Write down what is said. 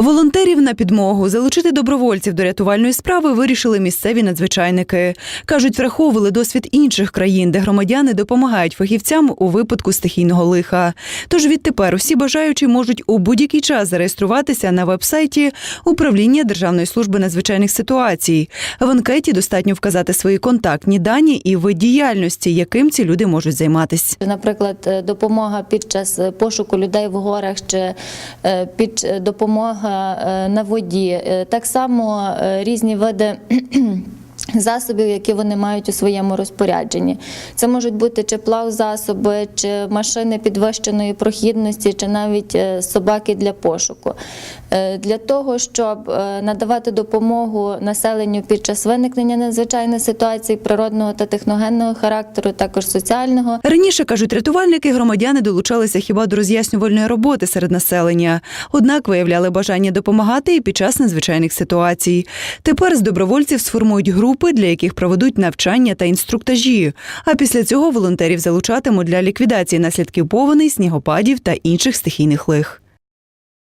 Волонтерів на підмогу залучити добровольців до рятувальної справи вирішили місцеві надзвичайники. кажуть, враховували досвід інших країн, де громадяни допомагають фахівцям у випадку стихійного лиха. Тож відтепер усі бажаючі можуть у будь-який час зареєструватися на вебсайті управління Державної служби надзвичайних ситуацій. В анкеті достатньо вказати свої контактні дані і вид діяльності, яким ці люди можуть займатися. Наприклад, е, допомога під час е, пошуку людей в горах чи е, під е, е, на воді. Е, Так само е, різні види. Засобів, які вони мають у своєму розпорядженні, це можуть бути чи плавзасоби, чи машини підвищеної прохідності, чи навіть е, собаки для пошуку. Е, Для того, щоб е, надавати допомогу населенню під час виникнення надзвичайних ситуацій природного та техногенного характеру, також соціального, Раніше кажуть рятувальники, громадяни долучалися хіба до роз'яснювальної роботи серед населення, однак виявляли бажання допомагати і під час надзвичайних ситуацій. Тепер з добровольців сформують групи, для яких проведуть навчання та інструктажі. А після цього волонтерів залучатимуть для ліквідації наслідків повеней, снігопадів та інших стихійних лих.